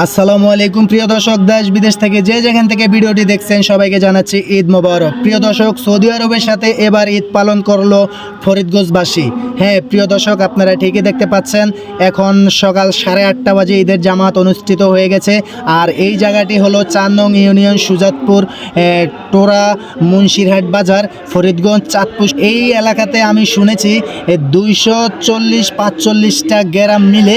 আসসালামু আলাইকুম, প্রিয় দর্শক, দেশ বিদেশ থেকে যে যেখান থেকে ভিডিওটি দেখছেন, সবাইকে জানাচ্ছি ঈদ মোবারক। প্রিয় দর্শক, সৌদি আরবের সাথে এবার ঈদ পালন করল ফরিদগঞ্জবাসী। হ্যাঁ প্রিয় দর্শক, আপনারা ঠিকই দেখতে পাচ্ছেন, এখন সকাল সাড়ে আটটা বাজে ঈদের জামাত অনুষ্ঠিত হয়ে গেছে। আর এই জায়গাটি হলো নং ইউনিয়ন সুজাতপুর টোরা মুন্সিরহাট বাজার, ফরিদগঞ্জ, চাঁদপুর। এই এলাকাতে আমি শুনেছি দুইশো চল্লিশ পাঁচচল্লিশটা গ্রাম মিলে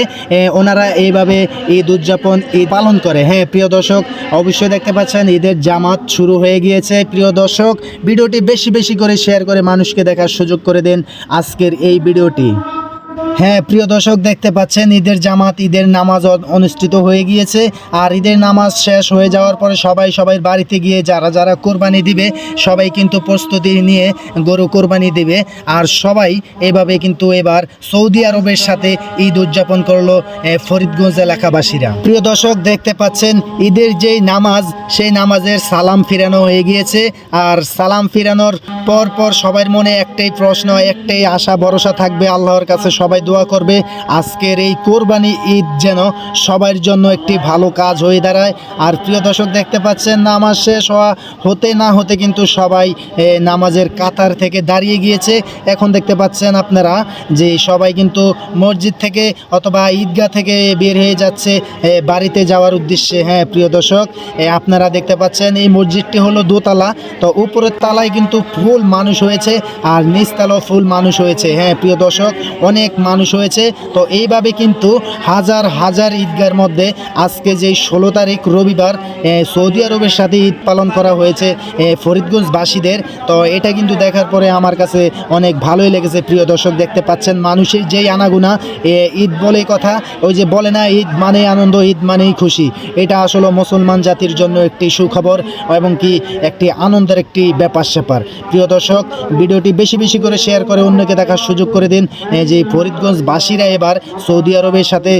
ওনারা এইভাবে ঈদ উদযাপন ঈদ পালন করে। হ্যাঁ প্রিয় দর্শক, অবশ্যই দেখতে পাচ্ছেন ঈদের জামাত শুরু হয়ে গিয়েছে। প্রিয় দর্শক, ভিডিওটি বেশি বেশি করে শেয়ার করে মানুষকে দেখার সুযোগ করে দেন আজকের এই ভিডিওটি। হ্যাঁ প্রিয় দর্শক দেখতে পাচ্ছেন, ঈদের জামাত, ঈদের নামাজ অনুষ্ঠিত হয়ে গিয়েছে। আর ঈদের নামাজ শেষ হয়ে যাওয়ার পরে সবাই সবাই বাড়িতে গিয়ে যারা যারা কোরবানি দিবে, সবাই কিন্তু প্রস্তুতি নিয়ে গরু কোরবানি দিবে। আর সবাই এভাবে কিন্তু এবার সৌদি আরবের সাথে ঈদ উদযাপন করল ফরিদগঞ্জ এলাকাবাসীরা। প্রিয় দর্শক দেখতে পাচ্ছেন, ঈদের যেই নামাজ, সেই নামাজের সালাম ফিরানো হয়ে গিয়েছে। আর সালাম ফিরানোর পর পর সবার মনে একটাই প্রশ্ন, একটাই আশা, ভরসা থাকবে আল্লাহর কাছে সবাই দোয়া করবে। আজকের এই কোরবানি ঈদ যেন সবার জন্য একটি ভালো কাজ হয়ে দাঁড়ায়। আর প্রিয় দর্শক, দেখতে পাচ্ছেন, নামাজ শেষ হওয়া হতে না হতে কিন্তু সবাই নামাজের কাতার থেকে দাঁড়িয়ে গিয়েছে। এখন দেখতে পাচ্ছেন আপনারা যে সবাই কিন্তু মসজিদ থেকে অথবা ঈদগাহ থেকে বের হয়ে যাচ্ছে বাড়িতে যাওয়ার উদ্দেশ্যে। হ্যাঁ প্রিয় দর্শক আপনারা দেখতে পাচ্ছেন, এই মসজিদটি হলো দোতলা। তো উপরের তালায় কিন্তু ফুল মানুষ হয়েছে আর নিচতলাও ফুল মানুষ হয়েছে। হ্যাঁ প্রিয় দর্শক, অনেক মানুষ হয়েছে। তো এইভাবে কিন্তু হাজার হাজার ঈদগার মধ্যে আজকে যে ষোলো তারিখ রবিবার সৌদি আরবের সাথে ঈদ পালন করা হয়েছে ফরিদগঞ্জবাসীদের। তো এটা কিন্তু দেখার পরে আমার কাছে অনেক ভালোই লেগেছে। প্রিয় দর্শক দেখতে পাচ্ছেন, মানুষের যেই আনাগুনা ঈদ বলে কথা, ওই যে বলে না, ঈদ মানে আনন্দ, ঈদ মানেই খুশি। এটা আসলে মুসলমান জাতির জন্য একটি সুখবর এবং কি একটি আনন্দের একটি ব্যাপার স্যাপার। প্রিয় দর্শক, ভিডিওটি বেশি বেশি করে শেয়ার করে অন্যকে দেখার সুযোগ করে দিন। যে যে ফরিদগঞ্জবাসীরা এবার সৌদি আরবের সাথে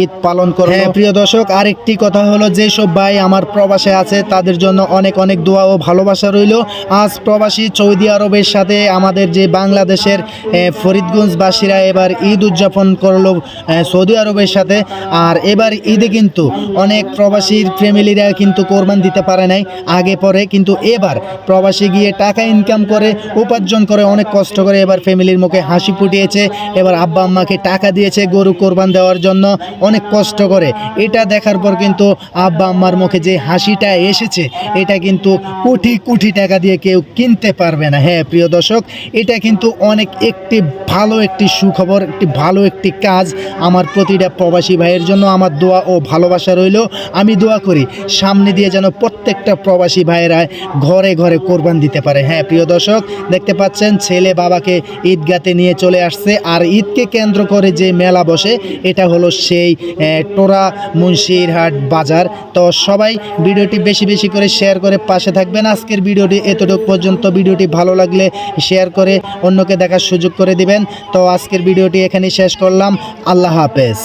ঈদ পালন করে হ্যাঁ। প্রিয় দর্শক আরেকটি কথা হলো যেসব ভাই আমার প্রবাসে আছে তাদের জন্য অনেক অনেক দোয়া ও ভালোবাসা রইল। আজ প্রবাসী সৌদি আরবের সাথে আমাদের যে বাংলাদেশের ফরিদগঞ্জবাসীরা এবার ঈদ উদযাপন করল সৌদি আরবের সাথে। আর এবার ঈদে কিন্তু অনেক প্রবাসীর ফ্যামিলিরা কিন্তু কোরবান দিতে পারে নাই আগে পরে। কিন্তু এবার প্রবাসী গিয়ে টাকা ইনকাম করে উপার্জন করে অনেক কষ্ট করে এবার ফ্যামিলির মুখে হাসি ফুটিয়েছে। এবার আব্বা আম্মাকে টাকা দিয়েছে গরু কোরবান দেওয়ার জন্য, অনেক কষ্ট করে। এটা দেখার পর কিন্তু আব্বা আম্মার মুখে যে হাসিটা এসেছে, এটা কিন্তু কোটি কোটি টাকা দিয়ে কেউ কিনতে পারবে না। হ্যাঁ প্রিয় দর্শক, এটা কিন্তু অনেক একটি ভালো একটি সুখবর, একটি ভালো একটি কাজ আমার প্রতিটা প্রবাসী ভাইয়ের জন্য। আমার দোয়া ও ভালোবাসা রইল। আমি দোয়া করি, সামনে দিয়ে যেন প্রত্যেকটা প্রবাসী ভাইয়েরা ঘরে ঘরে কোরবান দিতে পারে। হ্যাঁ প্রিয় দর্শক, দেখতে পাচ্ছেন, ছেলে বাবাকে ঈদগাতে নিয়ে চলে আসছে। আর ঈদকে কেন্দ্র করে যে মেলা বসে, এটা হলো সেই টোরা মুন্সিরহাট বাজার। তো সবাই ভিডিওটি বেশি বেশি করে শেয়ার করে পাশে থাকবেন। আজকের ভিডিওটি এতটুকু পর্যন্ত। ভিডিওটি ভালো লাগলে শেয়ার করে অন্যকে দেখার সুযোগ করে দিবেন। তো আজকের ভিডিওটি এখানেই শেষ করলাম। আল্লাহ হাফেজ।